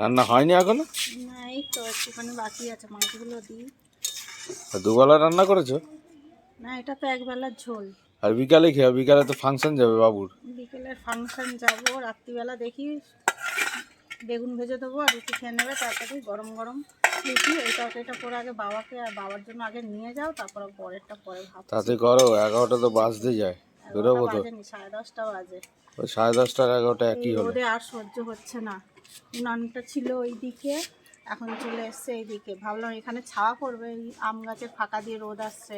রান্না হয়নি এখনও? না এই তো একটুখানি বাকি আছে মাছগুলো দিই। দুবেলা রান্না করেছ? না এটা তো একবেলার ঝোল। আর বিকালে খেয়ে বিকালে তো ফাংশন যাবে বাবুর। বিকেলের ফাংশন যাব রাত্রিবেলা দেখি বেগুন ভেজে দেবো আর রুটি খেয়ে নেবে তাড়াতাড়ি গরম গরম রুটি এই তরকারিটা করে আগে বাবাকে আর বাবার জন্য আগে নিয়ে যাও তারপর পরেরটা পরে ভাব তাতে করো এগারোটা তো বাজতে যায় বেরোবো তো। সাড়ে দশটা বাজে। ওই সাড়ে দশটার এগারোটা একই রোদে আর সহ্য হচ্ছে না। উনানটা ছিল ওইদিকে এখন চলে এসছে এইদিকে। ভাবলাম এখানে ছাওয়া পড়বে আম গাছের ফাঁকা দিয়ে রোদ আসছে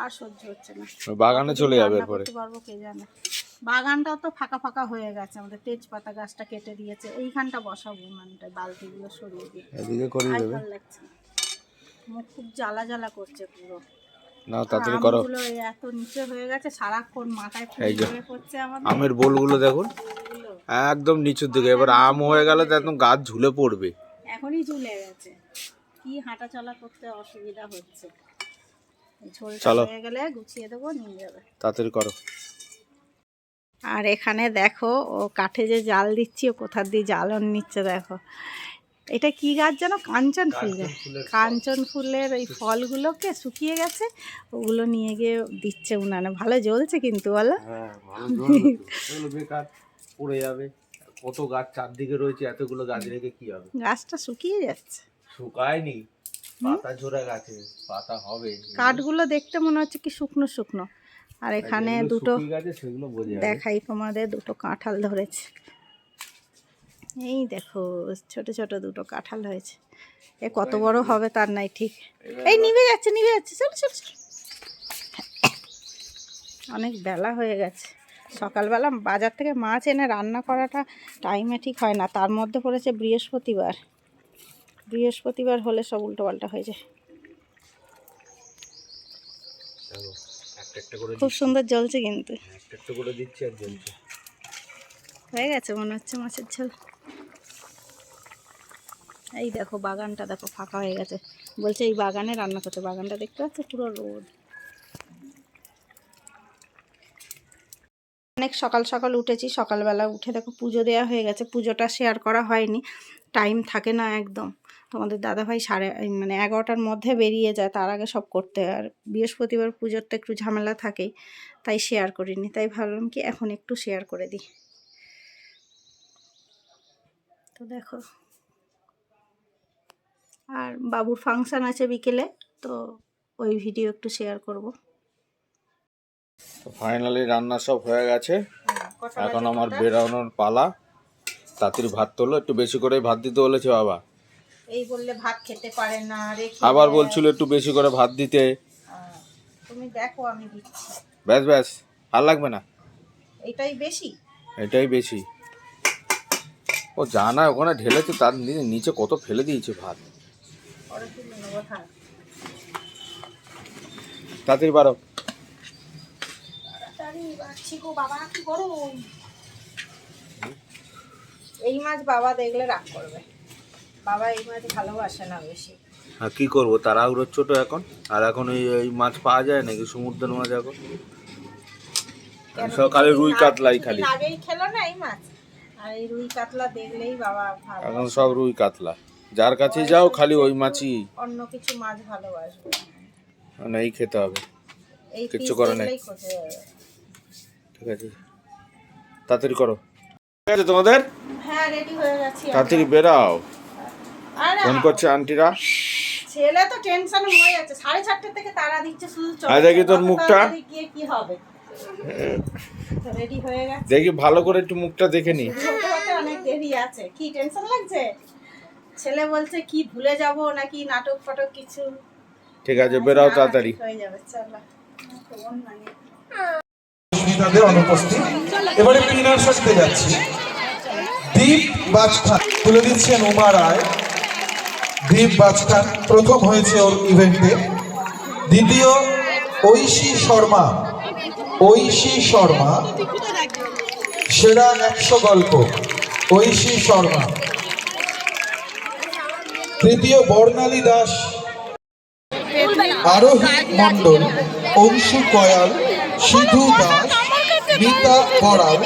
আর সহ্য হচ্ছে না। বাগানে চলে যাবে করতে পারব কে জানে। বাগানটা তো ফাঁকা ফাঁকা হয়ে গেছে আমাদের তেজপাতা গাছটা কেটে দিয়েছে। এইখানটা বসাবো উনানটা বালতিগুলো সরিয়ে দিয়ে। এদিকে করিয়ে দেবে? ভালো লাগছে মুখ খুব জ্বালা জ্বালা করছে পুরো। না তাড়াতাড়ি করো। এত নিচে হয়ে গেছে সারাক্ষণ মাথায় যে। পড়ছে আমার। আমের বোলগুলো দেখুন। একদম নিচুর দিকে। এবার আম হয়ে গেলে তো একদম গাছ ঝুলে পড়বে। এখনই ঝুলে গেছে। কি হাঁটা চলা করতে অসুবিধা হচ্ছে। চলো। হয়ে গেলে গুছিয়ে দেবো নিয়ে যাবে। তাড়াতাড়ি করো। আর এখানে দেখো ও কাঠে যে জাল দিচ্ছি ও কোথার দিয়ে জ্বালন নিচ্ছে দেখো। এটা কি গাছ যেন কাঞ্চন ফুল গাছ। কাঞ্চন ফুলের ওই ফলগুলোকে শুকিয়ে গেছে ওগুলো নিয়ে গিয়ে দিচ্ছে উনানে। ভালো জ্বলছে কিন্তু বলো। পড়ে যাবে। কত গাছ চারদিকে রয়েছে এতগুলো গাছ রেখে কি হবে? গাছটা শুকিয়ে যাচ্ছে। শুকায়নি? পাতা ঝরে গেছে পাতা হবে। কাঠগুলো দেখতে মনে হচ্ছে কি শুকনো শুকনো। আর এখানে দুটো দেখাই তোমাদের দুটো কাঁঠাল ধরেছে। এই দেখো ছোট ছোট দুটো কাঁঠাল হয়েছে। এ কত বড় হবে তার নাই ঠিক। এই নিভে যাচ্ছে নিভে যাচ্ছে চলো চলো চলো। অনেক বেলা হয়ে গেছে। সকালবেলা বাজার থেকে মাছ এনে রান্না করাটা টাইমে ঠিক হয় না। তার মধ্যে পড়েছে বৃহস্পতিবার। বৃহস্পতিবার হলে সব উল্টোপাল্টা হয়ে যায়। খুব সুন্দর জ্বলছে কিন্তু। জ্বলছে। হয়ে গেছে মনে হচ্ছে মাছের ঝোল। এই দেখো বাগানটা দেখো ফাঁকা হয়ে গেছে। বলছে এই বাগানে রান্না করতে বাগানটা দেখতে পাচ্ছ? পুরো রোদ। অনেক সকাল সকাল উঠেছি, সকালবেলা উঠে দেখো পুজো দেওয়া হয়ে গেছে। পুজোটা শেয়ার করা হয়নি টাইম থাকে না একদম। তোমাদের দাদাভাই সাড়ে মানে এগারোটার মধ্যে বেরিয়ে যায়, তার আগে সব করতে। আর বৃহস্পতিবার পুজোর তো একটু ঝামেলা থাকেই, তাই শেয়ার করিনি। তাই ভাবলাম কি এখন একটু শেয়ার করে দিই। তো দেখো। আর বাবুর ফাংশন আছে বিকেলে, তো ওই ভিডিও একটু শেয়ার করব। ফাইনালি রান্না সব হয়ে গেছে। এখন আমার বেরানোর পালা। তাড়াতাড়ি ভাত তোলো একটু বেশি করে ভাত দিতে বলেছে বাবা। এই বললে ভাত খেতে পারে না আবার। বলছিল একটু বেশি করে ভাত দিতে। তুমি দেখো আমি দিচ্ছি। ব্যাস ব্যাস আর লাগবে না। এটাই বেশি? এটাই বেশি। ও জানা ওখানে ঢেলেছে তার নিচে কত ফেলে দিয়েছে ভাত। তাড়াতাড়ি বারো। তাড়াতাড়ি গো বাবা কি গরম। এই মাছ বাবা দেখলে রাগ করবে। বাবা এই মাছ ভালোবাসে না বেশি। আর কি করব? তারাগুলো ছোট এখন। আর এখন এই মাছ পাওয়া যায় নাকি? সমুদ্রের মাছ এখন? সকালে রুই কাতলাই খালি। আগেই খেলো না এই মাছ? আর এই রুই কাতলা দেখলেই বাবা ভালো। এখন সব রুই কাতলা। যার কাছে যাও খালি ওই মাছই। অন্য কিছু মাছ ভালোবাসবে না। এই খেতে হবে। কিচ্ছু করে নাই। ঠিক আছে। তাড়াতাড়ি করো। ঠিক আছে তোমাদের? হ্যাঁ রেডি হয়ে গেছি তাড়াতাড়ি বেরাও। ফোন করছে আন্টিরা ছেলে তো টেনশন হয়ে যাচ্ছে। সাড়ে চারটে থেকে তারা দিচ্ছে শুধু চলে আর দেখি তোর মুখটা। গিয়ে কি হবে। রেডি হয়ে গেছে। দেখি ভালো করে একটু মুখটা দেখে নি। অনেক দেরি আছে। কি টেনশন লাগছে? ছেলে বলছে কি ভুলে যাব নাকি নাটক ফাটক কিছু? ঠিক আছে বেরাও তাড়াতাড়ি। হয়ে যাবে চলো। মানে অনুপস্থিত। এবারে পিনার সাজতে যাচ্ছি। দীপ বাজখান। তুলে দিচ্ছেন উমা রায়। দীপ বাজখান প্রথম হয়েছে ওর ইভেন্টে দ্বিতীয়, ঐশী শর্মা। ঐশী শর্মা। সেরা একশো গল্প। ঐশী শর্মা। তৃতীয়, বর্ণালী দাস। আরোহী মণ্ডল, অংশু কয়াল, সিধু দাস। মিতা করাল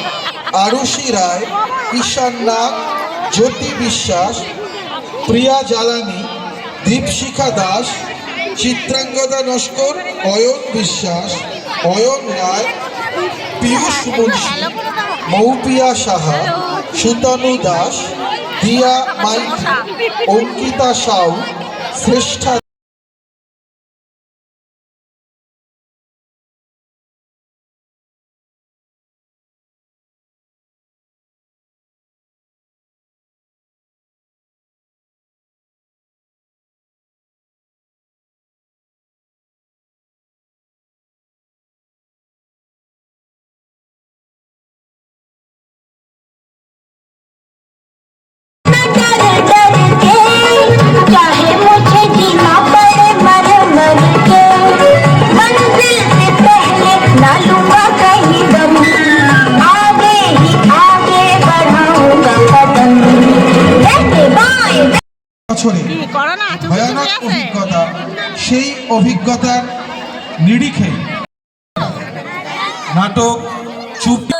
আরুষি রায়, ঈশান নাগ, জ্যোতি বিশ্বাস, প্রিয়া জ্বালানি দীপশিখা দাস, চিত্রাঙ্গদা নস্কর, অয়ন বিশ্বাস, অয়ন রায়, পীয়ূষ মুন্সি, মৌপিয়া সাহা, সুতনু দাস, দিয়া মাইতি, অঙ্কিতা সাউ, শ্রেষ্ঠা অভিজ্ঞতা সেই অভিজ্ঞতার নিরিখে নাটক চুপ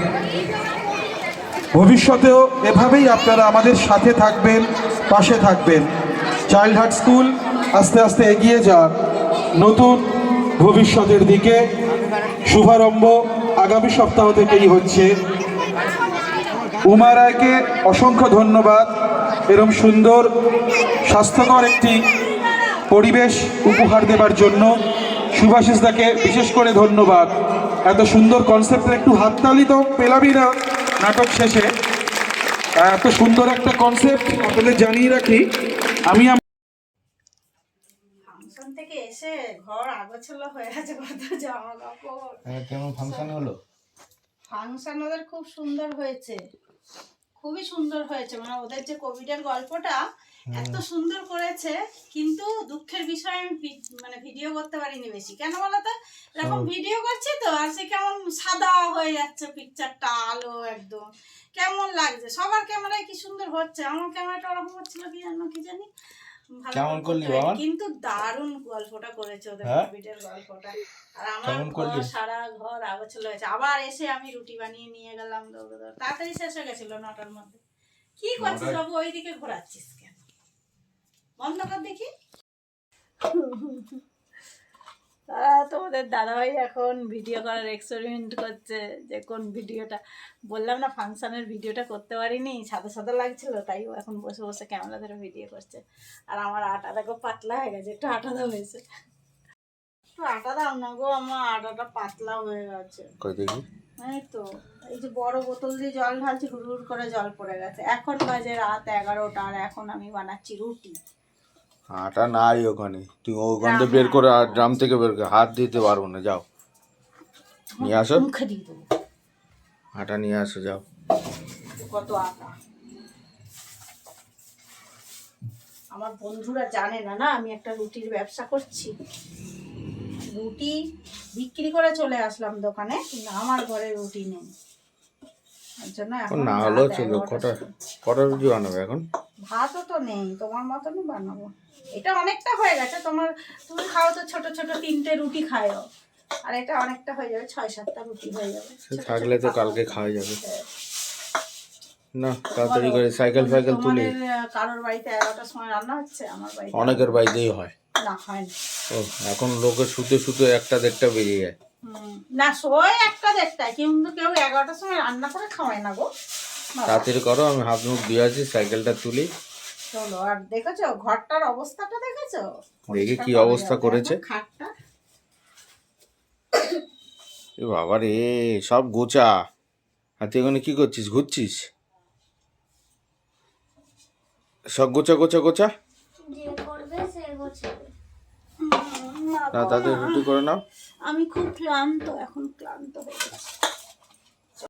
ভবিষ্যতেও এভাবেই আপনারা আমাদের সাথে থাকবেন, পাশে থাকবেন। চাইল্ড হার্ট স্কুল আস্তে আস্তে এগিয়ে যান নতুন ভবিষ্যতের দিকে শুভারম্ভ আগামী সপ্তাহ থেকেই হচ্ছে। উমা রায়কে অসংখ্য ধন্যবাদ। এরম সুন্দর, স্বাস্থ্যকর একটি পরিবেশ উপহার দেবার জন্য সুভাষিস দাকে বিশেষ করে ধন্যবাদ। এত সুন্দর কনসেপ্টের একটু হাততালি তো পেলামই না। নাটক শেষে এত সুন্দর একটা কনসেপ্ট আপনাদের জানিয়ে রাখি। আমি ফাংশন থেকে এসে ঘর আগোছালো হয়ে আছে কত জামা কাপড় কেমন ফাংশন হলো? ফাংশন ওদের খুব সুন্দর হয়েছে। খুবই সুন্দর হয়েছে। মানে ওদের যে কোভিডের গল্পটা এত সুন্দর করেছে কিন্তু দুঃখের বিষয় আমি মানে ভিডিও করতে পারিনি বেশি। কেন বলতো? এরকম ভিডিও করছি তো আর সে কেমন সাদা হয়ে যাচ্ছে পিকচারটা আলো একদম। কেমন লাগছে? সবার ক্যামেরায় কি সুন্দর হচ্ছে? আমার ক্যামেরাটা ওরকম হচ্ছিল কি জানো কি জানি? কেমন করলি বাবা? কিন্তু দারুণ গল্পটা করেছে ওদের হ্যাঁ? কোভিডের গল্পটা। আর আমার ঘর সারা ঘর আগোছালো হয়েছে। আবার এসে আমি রুটি বানিয়ে নিয়ে গেলাম দৌড়ে দৌড়ে তাড়াতাড়ি শেষ হয়ে গেছিল নটার মধ্যে। কি করছিস? বাবু? ওইদিকে ঘোরাচ্ছিস বন্ধ কর দেখি তোমাদের দাদাভাই এখন ভিডিও করার এক্সপেরিমেন্ট করছে যে কোন ভিডিওটা। বললাম না ফাংশনের ভিডিওটা করতে পারিনি সাদা সাদা লাগছিল তাই ও এখন বসে বসে ক্যামেরা ধরে ভিডিও করছে। আর আমার আটা দেখো পাতলা হয়ে গেছে একটু আটা দাও হয়েছে। একটু আটা দাও না গো আমার আটাটা পাতলা হয়ে গেছে। এই তো এই যে বড় বোতল দিয়ে জল ঢালছি হুড় হুড় করে জল পড়ে গেছে। এখন বাজে রাত এগারোটা আর এখন আমি বানাচ্ছি রুটি। আটা নাই ওখানে। তুই ওখান থেকে বের করে আর ড্রাম থেকে বের করে হাত দিতে পারব না যাও। নিয়ে আসো। আটা নিয়ে আসো যাও। কত আটা। আমার বন্ধুরা জানে না না আমি একটা রুটির ব্যবসা করছি। রুটি বিক্রি করে চলে আসলাম দোকানে কিন্তু আমার ঘরে রুটি নেই। না হলেও চলো এগারোটার কটা। কটা রুটি বানাবে এখন? ভাতও তো নেই তোমার মতনই বানাবো। এটা অনেকটা হয়ে গেছে তোমার তুমি খাও তো ছোট ছোট তিনটে রুটি খাও আর এটা অনেকটা হয়ে যাবে ছয় সাতটা রুটি হয়ে যাবে। থাকলে তো কালকে। খাওয়া যাবে। না তাড়াতাড়ি করে সাইকেল ফাইকেল তুলি। কারোর বাড়িতে এগারোটার সময় রান্না হচ্ছে? আমার বাড়িতে অনেকের বাড়িতেই হয়। না হয় না। ও এখন লোকে শুতে শুতে একটা দেড়টা বেরিয়ে যায়। না শোয় একটা দেড়টা কিন্তু কেউ এগারোটার সময় রান্না করে খাওয়ায় না গো। তাড়াতাড়ি করো আমি হাত মুখ দিয়ে আছি সাইকেলটা তুলি। চলো আর দেখেছ ঘরটার অবস্থাটা দেখেছ? দেখি কি অবস্থা করেছে। খাটটা। এ বাবা রে সব গোচা আর তুই এখানে কি করছিস ঘুরছিস? সব গোচা গোচা গোচা না তাদের রুটি করে নাও আমি খুব ক্লান্ত এখন ক্লান্ত হয়ে গেছি